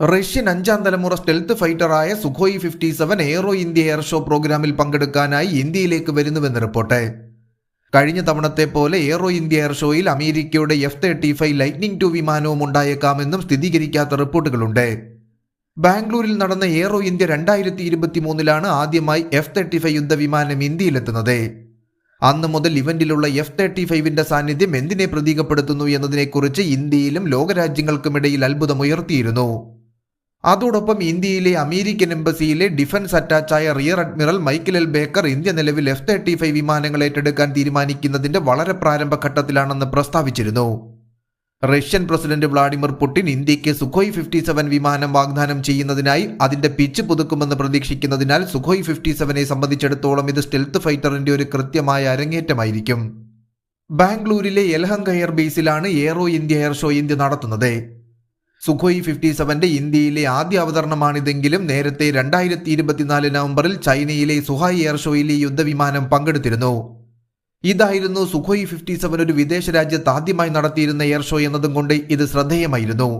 Russian അഞ്ചാം തലമുറ stealth ഫൈറ്ററായ Sukhoi fifty seven aero India air show പ്രോഗ്രാമിൽ പങ്കെടുക്കാനായി ഇന്ത്യയിലേക്ക് വരുന്നുവെന്ന് റിപ്പോർട്ട്. കഴിഞ്ഞ തവണത്തെ പോലെ എയറോ ഇന്ത്യ എയർ ഷോയിൽ അമേരിക്കയുടെ F thirty five lightning two വിമാനവും ഉണ്ടായേക്കാമെന്നും സ്ഥിരീകരിക്കാത്ത റിപ്പോർട്ടുകളുണ്ട്. ബാംഗ്ലൂരിൽ നടന്ന എയറോ ഇന്ത്യ രണ്ടായിരത്തി ഇരുപത്തി മൂന്നിലാണ് ആദ്യമായി എഫ് തേർട്ടി ഫൈവ് യുദ്ധവിമാനം ഇന്ത്യയിലെത്തുന്നത്. അന്ന് മുതൽ ഇവന്റിലുള്ള എഫ് തേർട്ടി ഫൈവിന്റെ സാന്നിധ്യം എന്തിനെ പ്രതീകപ്പെടുത്തുന്നു എന്നതിനെക്കുറിച്ച് ഇന്ത്യയിലും ലോകരാജ്യങ്ങൾക്കുമിടയിൽ അത്ഭുതമുയർത്തിയിരുന്നു. അതോടൊപ്പം ഇന്ത്യയിലെ അമേരിക്കൻ എംബസിയിലെ defence അറ്റാച്ചായ rear admiral Michael L Baker India നിലവിൽ എഫ് തേർട്ടി ഫൈവ് വിമാനങ്ങൾ ഏറ്റെടുക്കാൻ തീരുമാനിക്കുന്നതിന്റെ വളരെ പ്രാരംഭഘട്ടത്തിലാണെന്ന് പ്രസ്താവിച്ചിരുന്നു. റഷ്യൻ പ്രസിഡന്റ് വ്ളാഡിമിർ പുടിൻ ഇന്ത്യയ്ക്ക് സുഖോയ് ഫിഫ്റ്റി സെവൻ വിമാനം വാഗ്ദാനം ചെയ്യുന്നതിനായി അതിന്റെ പിച്ച് പുതുക്കുമെന്ന് പ്രതീക്ഷിക്കുന്നതിനാൽ സുഖോയ് ഫിഫ്റ്റി സെവനെ സംബന്ധിച്ചിടത്തോളം ഇത് സ്റ്റെൽത്ത് ഫൈറ്ററിന്റെ ഒരു കൃത്യമായ അരങ്ങേറ്റമായിരിക്കും. ബാംഗ്ലൂരിലെ എൽഹങ് എയർ ബേസിലാണ് aero India air show India നടത്തുന്നത്. സുഖോയ് ഫിഫ്റ്റി സെവന്റെ ഇന്ത്യയിലെ ആദ്യ അവതരണമാണിതെങ്കിലും നേരത്തെ രണ്ടായിരത്തി ഇരുപത്തിനാല് നവംബറിൽ ചൈനയിലെ സുഹായ് എയർ ഷോയിൽ യുദ്ധവിമാനം പങ്കെടുത്തിരുന്നു. ഇതായിരുന്നു സുഖോയ് ഫിഫ്റ്റി സെവൻ ഒരു വിദേശ രാജ്യത്ത് ആദ്യമായി നടത്തിയിരുന്ന എയർ ഷോ എന്നതും കൊണ്ട് ഇത് ശ്രദ്ധേയമായിരുന്നു.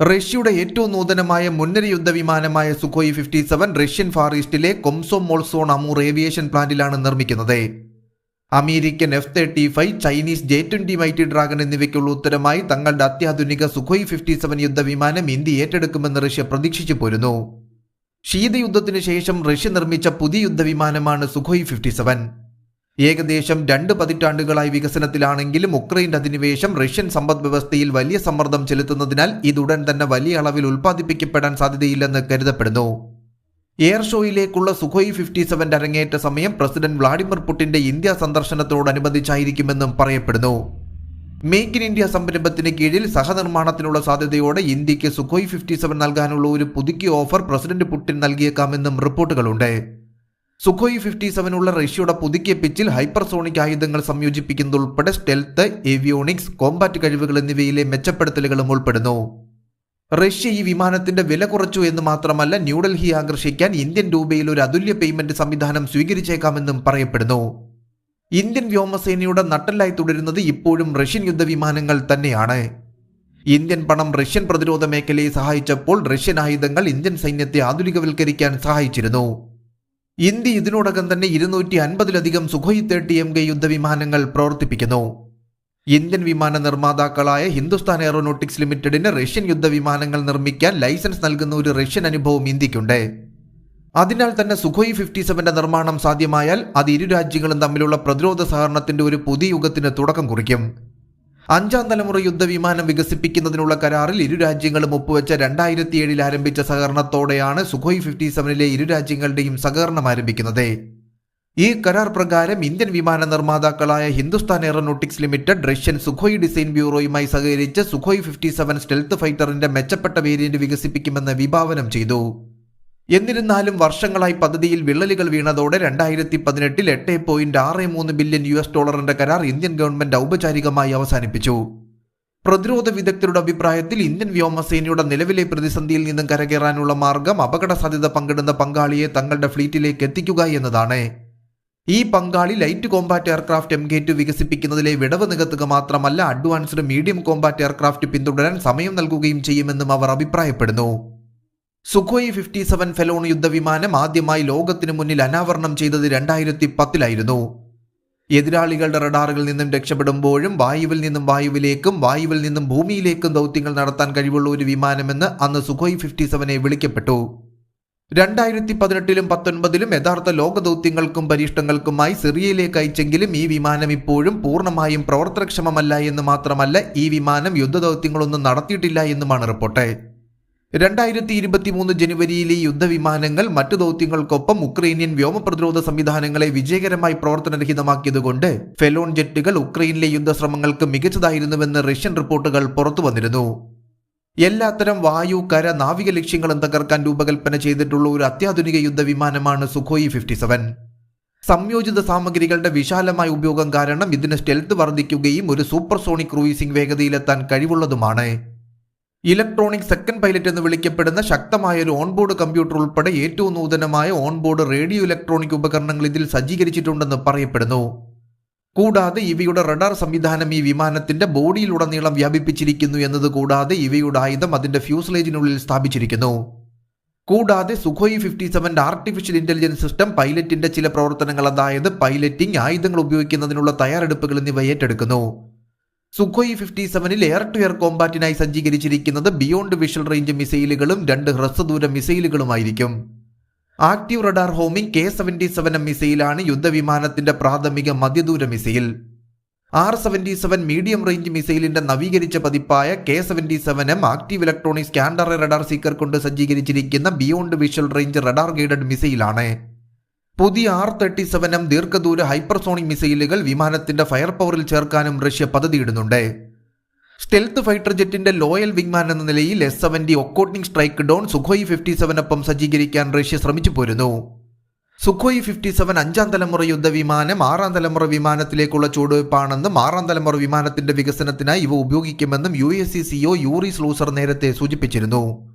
റഷ്യയുടെ ഏറ്റവും നൂതനമായ മുൻനിര യുദ്ധവിമാനമായ Sukhoi fifty seven Russian far ഈസ്റ്റിലെ കൊംസോ മോൾസോൺ Amur aviation പ്ലാന്റിലാണ് നിർമ്മിക്കുന്നത്. American F thirty five Chinese J twenty mighty dragon എന്നിവയ്ക്കുള്ള ഉത്തരമായി തങ്ങളുടെ അത്യാധുനിക സുഖോയ് ഫിഫ്റ്റി സെവൻ യുദ്ധവിമാനം ഇന്ത്യ ഏറ്റെടുക്കുമെന്ന് റഷ്യ പ്രതീക്ഷിച്ചു പോരുന്നു. ശീതയുദ്ധത്തിന് ശേഷം റഷ്യ നിർമ്മിച്ച പുതിയ യുദ്ധവിമാനമാണ് സുഖോയ് ഫിഫ്റ്റി സെവൻ ഏകദേശം രണ്ട് പതിറ്റാണ്ടുകളായി വികസനത്തിലാണെങ്കിലും ഉക്രൈൻ അധിനിവേശം റഷ്യൻ സമ്പദ് വ്യവസ്ഥയിൽ വലിയ സമ്മർദ്ദം ചെലുത്തുന്നതിനാൽ ഇതുടൻ തന്നെ വലിയ അളവിൽ ഉൽപ്പാദിപ്പിക്കപ്പെടാൻ സാധ്യതയില്ലെന്ന് കരുതപ്പെടുന്നു. എയർ ഷോയിലേക്കുള്ള സുഖോയ് ഫിഫ്റ്റി സെവന്റെ അരങ്ങേറ്റ സമയം പ്രസിഡന്റ് വ്ളാഡിമിർ പുടിന്റെ ഇന്ത്യ സന്ദർശനത്തോടനുബന്ധിച്ചായിരിക്കുമെന്നും പറയപ്പെടുന്നു. മേക്ക് ഇൻ ഇന്ത്യ സംരംഭത്തിന് കീഴിൽ സഹനിർമ്മാണത്തിനുള്ള സാധ്യതയോടെ ഇന്ത്യയ്ക്ക് സുഖോയ് ഫിഫ്റ്റി സെവൻ നൽകാനുള്ള ഒരു പുതുക്കിയ ഓഫർ പ്രസിഡന്റ് പുടിൻ നൽകിയേക്കാമെന്നും റിപ്പോർട്ടുകളുണ്ട്. സുഖോയ് ഫിഫ്റ്റി സെവനുള്ള റഷ്യയുടെ പുതുക്കിയ പിച്ചിൽ ഹൈപ്പർസോണിക് ആയുധങ്ങൾ സംയോജിപ്പിക്കുന്നതുൾപ്പെടെ സ്റ്റെൽത്ത് ഏവിയോണിക്സ് കോമ്പാറ്റ് കഴിവുകൾ എന്നിവയിലെ മെച്ചപ്പെടുത്തലുകളും ഉൾപ്പെടുന്നു. റഷ്യ ഈ വിമാനത്തിന്റെ വില കുറച്ചു എന്ന് മാത്രമല്ല ന്യൂഡൽഹി ആകർഷിക്കാൻ ഇന്ത്യൻ രൂപയിൽ ഒരു അതുല്യ പേയ്മെന്റ് സംവിധാനം സ്വീകരിച്ചേക്കാമെന്നും പറയപ്പെടുന്നു. ഇന്ത്യൻ വ്യോമസേനയുടെ നട്ടലായി തുടരുന്നത് ഇപ്പോഴും റഷ്യൻ യുദ്ധവിമാനങ്ങൾ തന്നെയാണ്. ഇന്ത്യൻ പണം റഷ്യൻ പ്രതിരോധ മേഖലയെ സഹായിച്ചപ്പോൾ റഷ്യൻ ആയുധങ്ങൾ ഇന്ത്യൻ സൈന്യത്തെ ആധുനികവൽക്കരിക്കാൻ സഹായിച്ചിരുന്നു. ഇന്ത്യ ഇതിനോടകം തന്നെ ഇരുന്നൂറ്റി അൻപതിലധികം സുഖോയ് തേർട്ടി എം കെ യുദ്ധവിമാനങ്ങൾ പ്രവർത്തിപ്പിക്കുന്നു. ഇന്ത്യൻ വിമാന നിർമ്മാതാക്കളായ ഹിന്ദുസ്ഥാൻ എയറോനോട്ടിക്സ് ലിമിറ്റഡിന് റഷ്യൻ യുദ്ധവിമാനങ്ങൾ നിർമ്മിക്കാൻ ലൈസൻസ് നൽകുന്ന ഒരു റഷ്യൻ അനുഭവം ഇന്ത്യക്കുണ്ട്. അതിനാൽ തന്നെ സുഖോയ് ഫിഫ്റ്റി സെവന്റെ നിർമ്മാണം സാധ്യമായാൽ അത് ഇരു രാജ്യങ്ങളും തമ്മിലുള്ള പ്രതിരോധ സഹകരണത്തിന്റെ ഒരു പുതിയ യുഗത്തിന് തുടക്കം കുറിക്കും. അഞ്ചാം തലമുറ യുദ്ധവിമാനം വികസിപ്പിക്കുന്നതിനുള്ള കരാറിൽ ഇരു രാജ്യങ്ങളും ഒപ്പുവെച്ച രണ്ടായിരത്തി ഏഴിൽ ആരംഭിച്ച സഹകരണത്തോടെയാണ് സുഖോയ് ഫിഫ്റ്റി സെവനിലെ ഇരു രാജ്യങ്ങളുടെയും സഹകരണം ആരംഭിക്കുന്നത്. ഈ കരാർ പ്രകാരം ഇന്ത്യൻ വിമാന നിർമ്മാതാക്കളായ Hindustan Aeronautics Limited Russian Sukhoi design ബ്യൂറോയുമായി സഹകരിച്ച് സുഖോയ് ഫിഫ്റ്റി സെവൻ സ്റ്റെൽത്ത് ഫൈറ്ററിന്റെ മെച്ചപ്പെട്ട വേരിയന്റ് വികസിപ്പിക്കുമെന്ന് വിഭാവനം ചെയ്തു. എന്നിരുന്നാലും വർഷങ്ങളായി പദ്ധതിയിൽ വിള്ളലുകൾ വീണതോടെ രണ്ടായിരത്തി പതിനെട്ടിൽ എട്ട് പോയിന്റ് ആറ് മൂന്ന് ബില്യൺ യു എസ് ഡോളറിന്റെ കരാർ ഇന്ത്യൻ ഗവൺമെന്റ് ഔപചാരികമായി അവസാനിപ്പിച്ചു. പ്രതിരോധ വിദഗ്ധരുടെ അഭിപ്രായത്തിൽ ഇന്ത്യൻ വ്യോമസേനയുടെ നിലവിലെ പ്രതിസന്ധിയിൽ നിന്നും കരകയറാനുള്ള മാർഗം അപകട സാധ്യത പങ്കിടുന്ന പങ്കാളിയെ തങ്ങളുടെ ഫ്ലീറ്റിലേക്ക് എത്തിക്കുക എന്നതാണ്. ഈ പങ്കാളി light combat aircraft M K two വികസിപ്പിക്കുന്നതിലെ വിടവ് നികത്തുക മാത്രമല്ല അഡ്വാൻസ്ഡ് മീഡിയം കോമ്പാറ്റ് എയർക്രാഫ്റ്റ് പിന്തുടരാൻ സമയം നൽകുകയും ചെയ്യുമെന്നും അവർ അഭിപ്രായപ്പെടുന്നു. സുഖോയ് ഫിഫ്റ്റി സെവൻ ഫെലോൺ യുദ്ധവിമാനം ആദ്യമായി ലോകത്തിനു മുന്നിൽ അനാവരണം ചെയ്തത് രണ്ടായിരത്തി പത്തിലായിരുന്നു എതിരാളികളുടെ റഡാറുകളിൽ നിന്നും രക്ഷപ്പെടുമ്പോഴും വായുവിൽ നിന്നും വായുവിലേക്കും വായുവിൽ നിന്നും ഭൂമിയിലേക്കും ദൗത്യങ്ങൾ നടത്താൻ കഴിവുള്ള ഒരു വിമാനമെന്ന് അന്ന് സുഖോയ് ഫിഫ്റ്റി സെവനെ വിളിക്കപ്പെട്ടു. രണ്ടായിരത്തി പതിനെട്ടിലും പത്തൊൻപതിലും യഥാർത്ഥ ലോക ദൗത്യങ്ങൾക്കും പരീക്ഷണങ്ങൾക്കുമായി സിറിയയിലേക്ക് അയച്ചെങ്കിലും ഈ വിമാനം ഇപ്പോഴും പൂർണമായും പ്രവർത്തനക്ഷമമല്ല എന്ന് മാത്രമല്ല ഈ വിമാനം യുദ്ധദൗത്യങ്ങളൊന്നും നടത്തിയിട്ടില്ല എന്നുമാണ് റിപ്പോർട്ട്. രണ്ടായിരത്തി ഇരുപത്തിമൂന്ന് ജനുവരിയിലെ യുദ്ധവിമാനങ്ങൾ മറ്റു ദൗത്യങ്ങൾക്കൊപ്പം ഉക്രൈനിയൻ വ്യോമ പ്രതിരോധ സംവിധാനങ്ങളെ വിജയകരമായി പ്രവർത്തനരഹിതമാക്കിയതുകൊണ്ട് ഫെലോൺ ജെറ്റുകൾ ഉക്രൈനിലെ യുദ്ധശ്രമങ്ങൾക്ക് മികച്ചതായിരുന്നുവെന്ന് റഷ്യൻ റിപ്പോർട്ടുകൾ പുറത്തു വന്നിരുന്നു എല്ലാത്തരം വായു കര നാവിക ലക്ഷ്യങ്ങളും തകർക്കാൻ രൂപകൽപ്പന ചെയ്തിട്ടുള്ള ഒരു അത്യാധുനിക യുദ്ധവിമാനമാണ് സുഖോയി ഫിഫ്റ്റി സെവൻ സംയോജിത സാമഗ്രികളുടെ വിശാലമായ ഉപയോഗം കാരണം ഇതിന് സ്റ്റെൽത്ത് വർദ്ധിക്കുകയും ഒരു സൂപ്പർസോണിക് ക്രൂയിസിംഗ് വേഗതയിലെത്താൻ കഴിവുള്ളതുമാണ്. ഇലക്ട്രോണിക് സെക്കൻഡ് പൈലറ്റ് എന്ന് വിളിക്കപ്പെടുന്ന ശക്തമായ ഒരു ഓൺബോർഡ് കമ്പ്യൂട്ടർ ഉൾപ്പെടെ ഏറ്റവും നൂതനമായ ഓൺബോർഡ് റേഡിയോ ഇലക്ട്രോണിക് ഉപകരണങ്ങൾ ഇതിൽ സജ്ജീകരിച്ചിട്ടുണ്ടെന്ന് പറയപ്പെടുന്നു. കൂടാതെ ഇവയുടെ റഡാർ സംവിധാനം ഈ വിമാനത്തിന്റെ ബോഡിയിലുടനീളം വ്യാപിപ്പിച്ചിരിക്കുന്നു എന്നത് കൂടാതെ ഇവയുടെ ആയുധം അതിന്റെ ഫ്യൂസ്ലേജിനുള്ളിൽ സ്ഥാപിച്ചിരിക്കുന്നു. കൂടാതെ സുഖോയി ഫിഫ്റ്റി സെവന്റെ ആർട്ടിഫിഷ്യൽ ഇന്റലിജൻസ് സിസ്റ്റം പൈലറ്റിന്റെ ചില പ്രവർത്തനങ്ങൾ അതായത് പൈലറ്റിംഗ് ആയുധങ്ങൾ ഉപയോഗിക്കുന്നതിനുള്ള തയ്യാറെടുപ്പുകൾ എന്നിവ ഏറ്റെടുക്കുന്നു. സുഖോയി ഫിഫ്റ്റി സെവനിൽ എയർ ടു എയർ കോമ്പാറ്റിനായി സജ്ജീകരിച്ചിരിക്കുന്നത് ബിയോണ്ട് വിഷൽ റേഞ്ച് മിസൈലുകളും രണ്ട് ഹ്രസ്വദൂര മിസൈലുകളുമായിരിക്കും. Active radar homing K seventy seven മിസൈലാണ് യുദ്ധവിമാനത്തിന്റെ പ്രാഥമിക മധ്യദൂര missile. R seventy seven medium range മിസൈലിന്റെ നവീകരിച്ച പതിപ്പായ K seventy seven M active electronic scanned radar seeker കൊണ്ട് സജ്ജീകരിച്ചിരിക്കുന്ന beyond visual range radar guided മിസൈലാണ്. പുതിയ ആർ തേർട്ടി സെവൻ എം ദീർഘദൂര ഹൈപ്പർസോണിക് മിസൈലുകൾ വിമാനത്തിന്റെ fire പവറിൽ ചേർക്കാനും റഷ്യ പദ്ധതിയിടുന്നുണ്ട്. സ്റ്റെൽത്ത് ഫൈറ്റർ ജെറ്റിന്റെ ലോയൽ വിങ്മാൻ എന്ന നിലയിൽ S seventy Okhotnik strike drone Sukhoi fifty സെവനൊപ്പം സജ്ജീകരിക്കാൻ റഷ്യ ശ്രമിച്ചു പോരുന്നു. സുഖോയി ഫിഫ്റ്റി സെവൻ അഞ്ചാം തലമുറ യുദ്ധവിമാനം ആറാം തലമുറ വിമാനത്തിലേക്കുള്ള ചുവടുവയ്പ്പാണെന്നും ആറാം തലമുറ വിമാനത്തിന്റെ വികസനത്തിനായി ഇവ ഉപയോഗിക്കുമെന്നും U S C CEO Yuri Slyusar നേരത്തെ സൂചിപ്പിച്ചിരുന്നു.